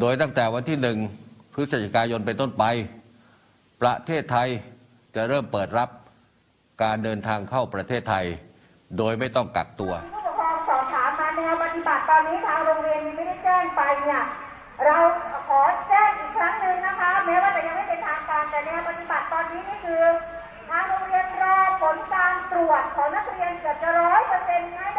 โดยตั้งแต่วันที่หนึ่งพฤศจิกายนเป็นต้นไป ประเทศไทยจะเริ่มเปิดรับการเดินทางเข้าประเทศไทย โดยไม่ต้องกักตัวผู้ปกครองสอบถามมาแนวปฏิบัติตอนนี้ทางโรงเรียนไม่ได้แจ้งไปเนี่ยเราขอแจ้งอีกครั้งหนึ่งนะคะแม้ว่าจะยังไม่เป็นทางการแต่แนวปฏิบัติตอนนี้นี่คือทางโรงเรียนรอผลการตรวจของนักเรียนเกือบจะร้อยเปอร์เซ็นต์นะ